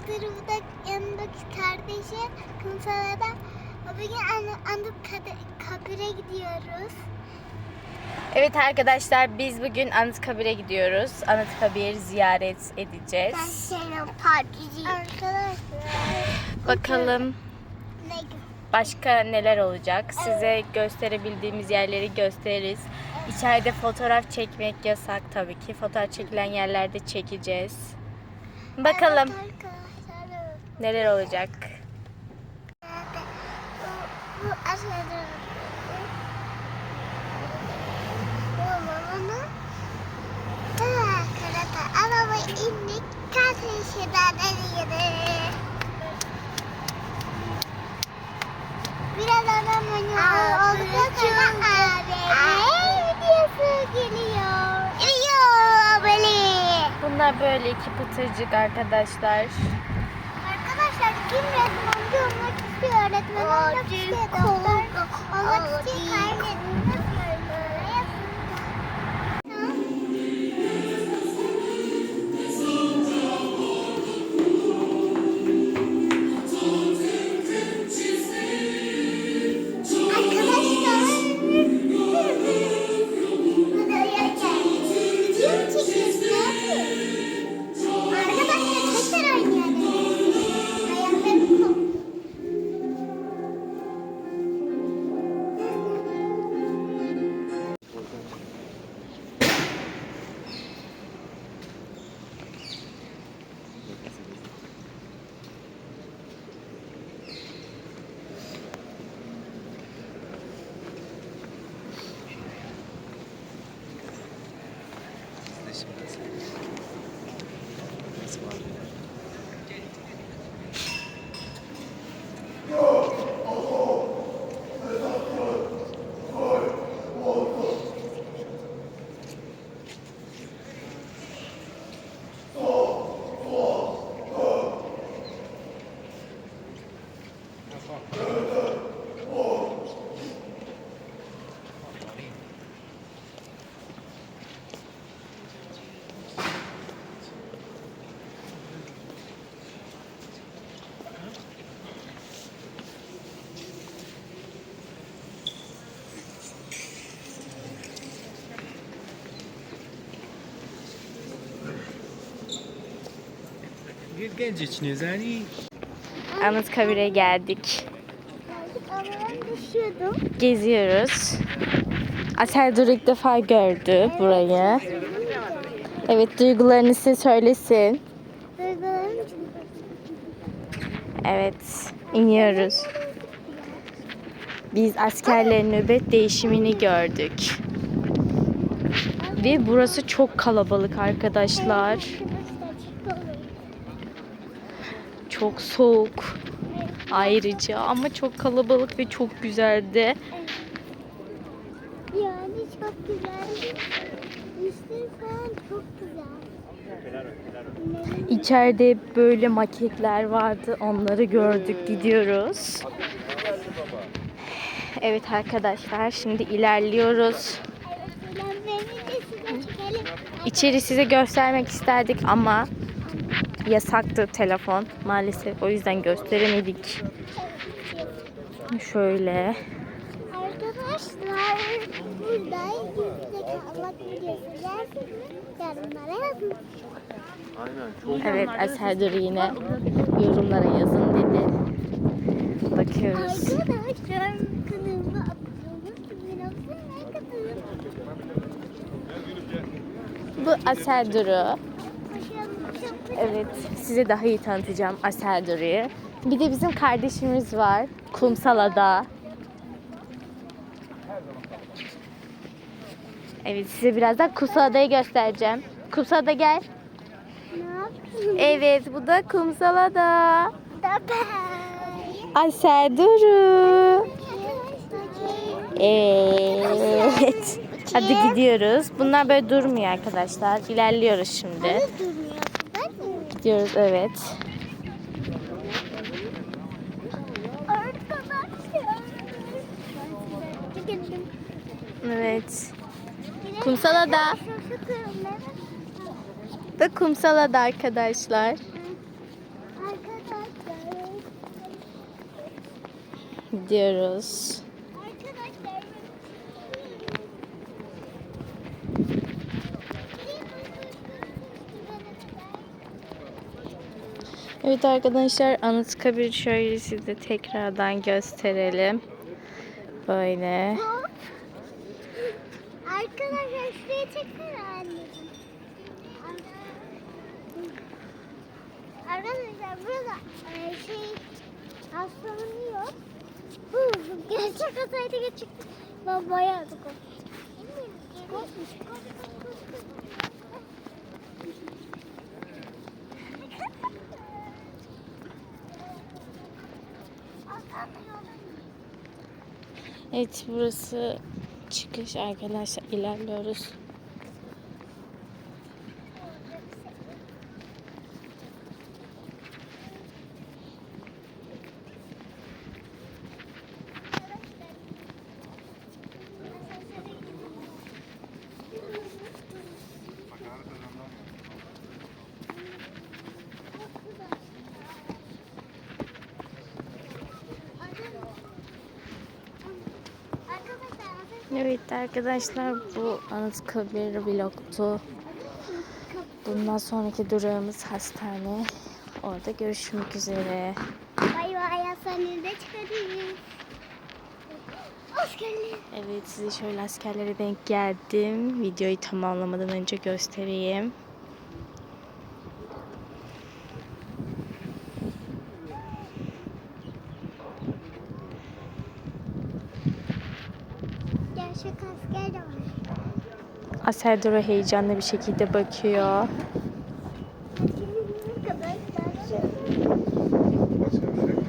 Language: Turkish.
Anıt'tır bu da yanındaki kardeşi Kumsala'da. Bugün Anı- Anıtkabir'e gidiyoruz. Evet arkadaşlar biz bugün Anıtkabir'e gidiyoruz. Anıtkabir ziyaret edeceğiz. senin partici. Arkadaşlar. Bakalım başka neler olacak. Size gösterebildiğimiz yerleri gösteririz. İçeride fotoğraf çekmek yasak tabii ki. Fotoğraf çekilen yerlerde çekeceğiz. Bakalım Evet. Neler olacak. Araba indik. Kardeşinden gidiyor. Biraz adam oynuyor. Olduktan sonra AVM videosu geliyor. Geliyor böyle. Bunlar böyle iki pıtırcık arkadaşlar. Kim ressamcı olmak istiyor, öğretmen olmak istiyor, doktor olmak istiyor, kaydedin. Anıtkabir'e geldik. Geziyoruz. Duru ilk defa gördü burayı. Evet duygularını size söylesin. Evet iniyoruz. Biz askerlerin nöbet değişimini gördük. Ve burası çok kalabalık arkadaşlar. Arkadaşlar çok olur. Çok soğuk ayrıca ama çok kalabalık ve çok güzeldi. Yani çok güzel. İşte falan çok güzel. İçeride böyle maketler vardı. Onları gördük. Gidiyoruz. Evet arkadaşlar şimdi ilerliyoruz. İçeri size göstermek isterdik ama yasaktı telefon maalesef. O yüzden gösteremedik. Şöyle. Arkadaşlar burada? Yorumlara yazın. Evet Asel Duru yine yorumlara yazın dedi. Bakıyoruz. Arkadaşlar kanalıma abone olun. Bu Duru. Evet, size daha iyi tanıtacağım Asel Duru'yu. Bir de bizim kardeşimiz var, Kumsala'da. Evet, size birazdan Kumsala'da'yı göstereceğim. Kumsala'da gel. Evet, bu da Kumsala'da. Bye. Asel Duru. Evet. Hadi gidiyoruz. Bunlar böyle durmuyor arkadaşlar. İlerliyoruz şimdi. Gidiyoruz evet. Evet. Kumsala da. Da kumsala da arkadaşlar. Gidiyoruz. Evet arkadaşlar Anıtkabir şöyle size tekrardan gösterelim. Böyle. Arkadaşlar şuraya çeksene. Arkadaşlar burada e, şey aslanıyor. Gerçek hataydı gerçek. Ben bayağı da Evet burası çıkış arkadaşlar ilerliyoruz. Evet arkadaşlar bu Anıtkabir vlogtu. Bundan sonraki durağımız hastane. Orada görüşmek üzere. Bay bay hastanede çıkarayım. Askerler. Evet size şöyle askerlere denk geldim. Videoyu tamamlamadan önce göstereyim. Asker de var. Heyecanlı bir şekilde bakıyor. Başka bir şey